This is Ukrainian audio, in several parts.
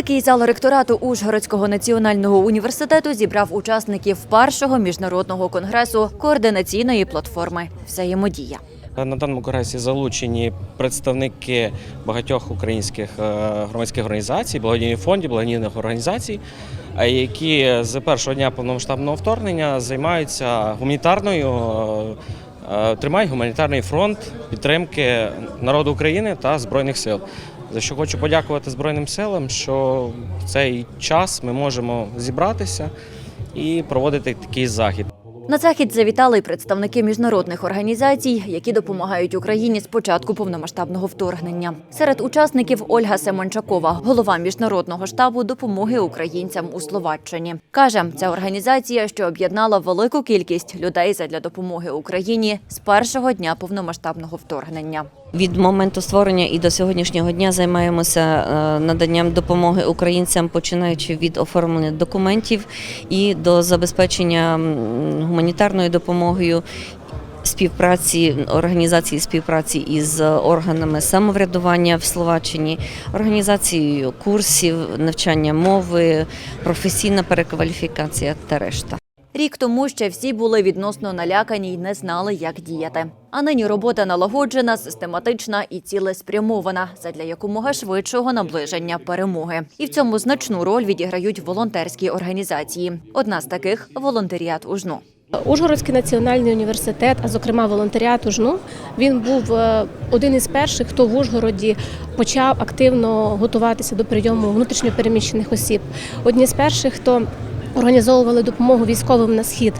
Великий зал ректорату Ужгородського національного університету зібрав учасників першого міжнародного конгресу координаційної платформи Взаємодія. На даному конгресі залучені представники багатьох українських е, громадських організацій, благодійних фондів, благодійних організацій, е, які з першого дня повномасштабного вторгнення займаються гуманітарною, е, тримають гуманітарний фронт підтримки народу України та збройних сил. За що хочу подякувати Збройним силам, що в цей час ми можемо зібратися і проводити такий захід. На захід завітали й представники міжнародних організацій, які допомагають Україні з початку повномасштабного вторгнення. Серед учасників Ольга Семенчакова, голова міжнародного штабу допомоги українцям у Словаччині. каже, ця організація, що об'єднала велику кількість людей задля допомоги Україні з першого дня повномасштабного вторгнення. Від моменту створення і до сьогоднішнього дня займаємося е, наданням допомоги українцям, починаючи від оформлення документів і до забезпечення гуманітарною допомогою. Співпраці організації співпраці із органами самоврядування в Словаччині, організацією курсів, навчання мови, професійна перекваліфікація та решта. Рік тому ще всі були відносно налякані й не знали, як діяти. А нині робота налагоджена, систематична і цілеспрямована задля якомога швидшого наближення перемоги. І в цьому значну роль відіграють волонтерські організації. Одна з таких волонтеріат УЖНУ. Ужгородський національний університет, а зокрема волонтеріат УЖНУ, він був е, один із перших, хто в Ужгороді почав активно готуватися до прийому внутрішньопереміщених осіб. Одні з перших, хто організовували допомогу військовим на схід.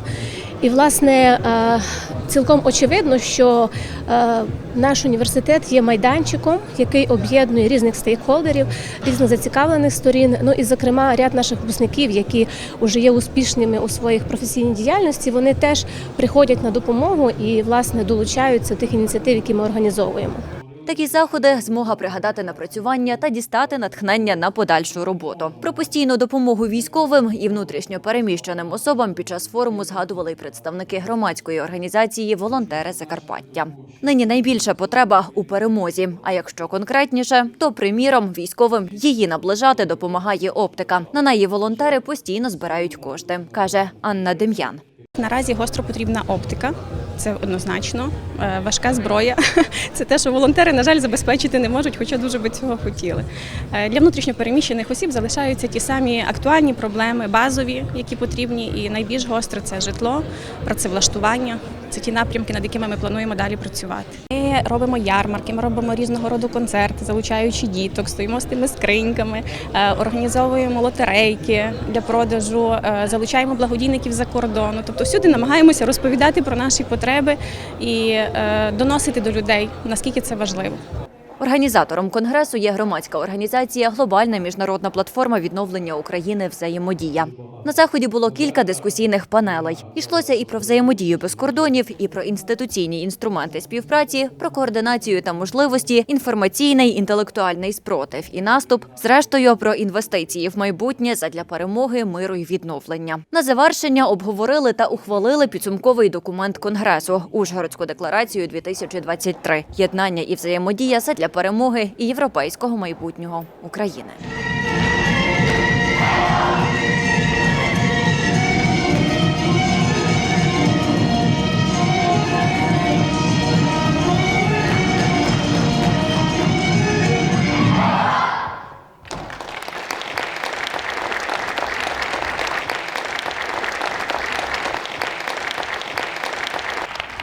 І, власне, е, цілком очевидно, що е, наш університет є майданчиком, який об'єднує різних стейкхолдерів, різних зацікавлених сторін. Ну і, зокрема, ряд наших випускників, які вже є успішними у своїх професійній діяльності, вони теж приходять на допомогу і, власне, долучаються до тих ініціатив, які ми організовуємо. Такі заходи змога пригадати напрацювання та дістати натхнення на подальшу роботу. Про постійну допомогу військовим і внутрішньо переміщеним особам під час форуму згадували й представники громадської організації Волонтери Закарпаття. Нині найбільша потреба у перемозі. А якщо конкретніше, то приміром військовим її наближати допомагає оптика. На неї волонтери постійно збирають кошти, каже Анна Дем'ян. Наразі гостро потрібна оптика. Це однозначно Е, важка зброя. Це те, що волонтери, на жаль, забезпечити не можуть, хоча дуже би цього хотіли. Е, Для внутрішньопереміщених осіб залишаються ті самі актуальні проблеми, базові, які потрібні, і найбільш гостре це житло, працевлаштування. Це ті напрямки, над якими ми плануємо далі працювати. Ми робимо ярмарки, ми робимо різного роду концерти, залучаючи діток, стоїмо з тими скриньками, е, організовуємо лотерейки для продажу, е, залучаємо благодійників за кордону. Тобто всюди намагаємося розповідати про наші потреби і е, доносити до людей, наскільки це важливо. Організатором конгресу є громадська організація Глобальна міжнародна платформа відновлення України взаємодія. На заході було кілька дискусійних панелей. Йшлося і про взаємодію без кордонів, і про інституційні інструменти співпраці, про координацію та можливості, інформаційний інтелектуальний спротив і наступ. Зрештою, про інвестиції в майбутнє задля перемоги, миру і відновлення. На завершення обговорили та ухвалили підсумковий документ конгресу Ужгородську декларацію 2023 єднання і взаємодія задля перемоги і європейського майбутнього України.